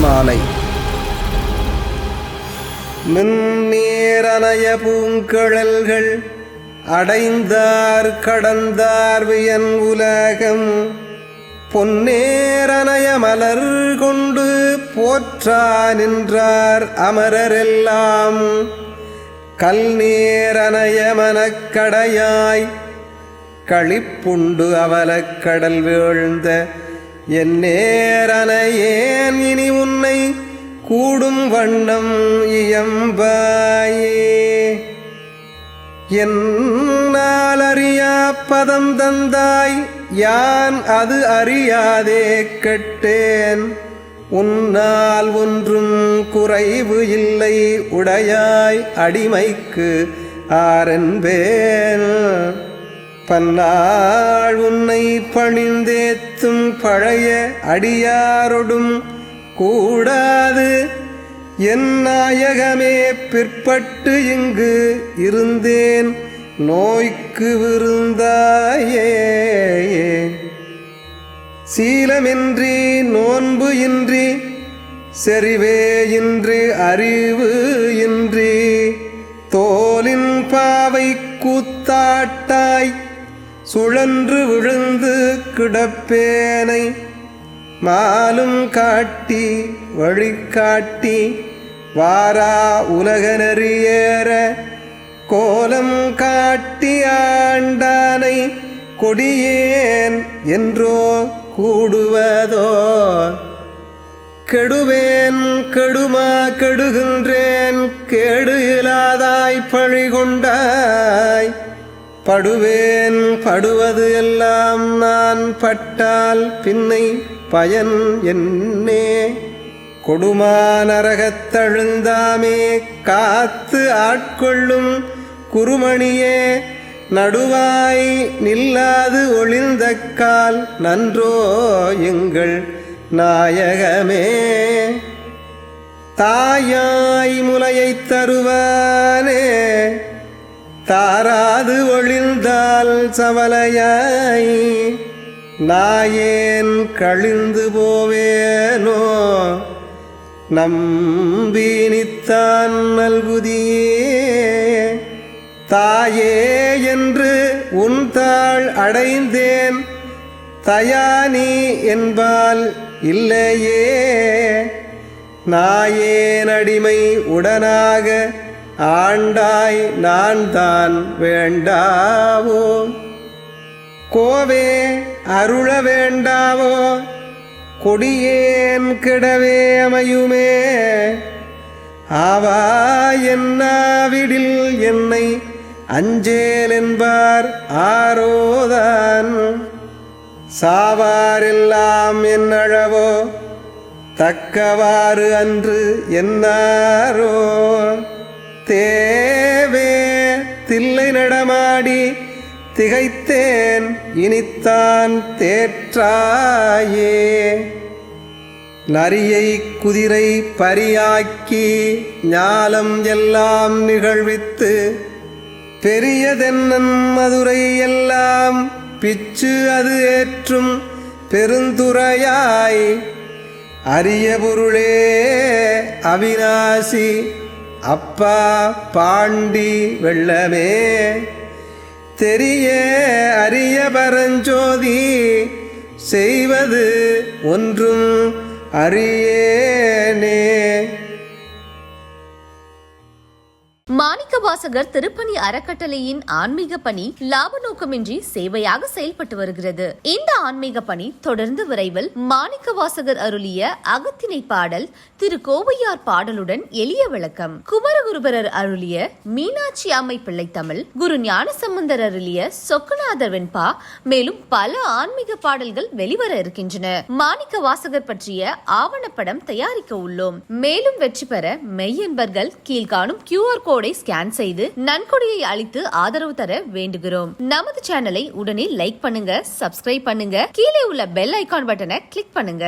மாலை மின்னேரணைய பூங்கழல்கள் அடைந்தார் கடந்தார் வியன் உலகம். பொன்னேரணயமலர் கொண்டு போற்றா நின்றார் அமரரெல்லாம். கல் நேரணைய களிப்புண்டு அவலக்கடல் வீழ்ந்த என் நேரனையேன் இனி உன்னை கூடும் வண்ணம் இயம்பாயே. என்னால் அறியா பதம் தந்தாய் யான் அது அறியாதே கெட்டேன். உன்னால் ஒன்றும் குறைவு இல்லை. உடையாய் அடிமைக்கு ஆரென்பேன் பன்னாள் உன்னை பணிந்தேத்தும் பழைய அடியாரொடும் கூடாது. என் நாயகமே பிற்பட்டு இங்கு இருந்தேன். நோய்க்கு விருந்தாயே. சீலமின்றி நோன்பு இன்றி செறிவே இன்று அறிவு இன்றி தோலின் பாவை கூத்தாட்டாய் சுழன்று விழுந்து கிடப்பேனை மாலும் காட்டி வழிகாட்டி வாரா உலகனறியேற கோலம் காட்டி ஆண்டானை கொடியேன் என்றோ கூடுவதோ? கெடுவேன் கெடுமா கெடுகின்றேன் கேடு இல்லாதாய் பழி கொண்டாய். படுவேன் படுவது எல்லாம் நான் பட்டால் பின்னை பயன் என்னே? கொடுமா நரகத்தழுந்தாமே காத்து ஆட்கொள்ளும் குருமணியே நடுவாய் நில்லாது ஒளிந்த கால் நன்றோ எங்கள் நாயகமே. தாயாய் முலையை தருவானே தாராது ஒளிந்தால் சவலையாய் நாயேன் கழிந்து போவேனோ நம்பினித்தான் நல்குதியே. தாயே என்று உன் தாள் அடைந்தேன். தயானி என்பால் இல்லையே. நாயேன் அடிமை உடனாக ஆண்டாய் நான் தான் வேண்டாவோ. கோவே அருள வேண்டாவோ. கொடியேன் கிடவே அமையுமே. ஆவா என்னாவிடில் என்னை அஞ்சேல் என்பார் ஆரோதான். சாவாரெல்லாம் என்னழவோ தக்கவாறு அன்று என்னாரோ. தேவே தில்லை நடமாடி திகைத்தேன் இனித்தான் தேற்றாயே. நரியை குதிரை பரியாக்கி ஞாலம் எல்லாம் நிகழ்வித்து பெரியதென்னன் மதுரை எல்லாம் பிச்சு அது ஏற்றும் பெருந்துறையாய். அரிய பொருளே அவிநாசி அப்பா பாண்டி வெள்ளமே. தெரிய அரிய பரஞ்சோதி செய்வது ஒன்றும் அரியே. மாணிக்கவாசகர் திருப்பணி அறக்கட்டளையின் ஆன்மீக பணி லாப நோக்கமின்றி சேவையாக செயல்பட்டு வருகிறது. இந்த ஆன்மீக பணி தொடர்ந்து விரைவில் மாணிக்கவாசகர் அருளிய அகத்திணை பாடல் திரு கோவையார் பாடலுடன் எளிய விளக்கம். குமரகுருபரர் அருளிய மீனாட்சி அம்மை பிள்ளை தமிழ் குரு ஞானசம்பந்தர் அருளிய சொக்கநாதர் வெண்பா மேலும் பல ஆன்மீக பாடல்கள் வெளிவர இருக்கின்றன. மாணிக்க வாசகர் பற்றிய ஆவணப்படம் தயாரிக்க உள்ளோம். மேலும் வெற்றி பெற மெய்யன்பர்கள் கீழ்காணும் கியூஆர் கோடை ஸ்கேன் ஸ்கேன் செய்து நன்கொடையை அளித்து ஆதரவு தர வேண்டுகிறோம். நமது சேனலை உடனே லைக் பண்ணுங்க சப்ஸ்கிரைப் பண்ணுங்க கீழே உள்ள பெல் ஐகான் பட்டனை கிளிக் பண்ணுங்க.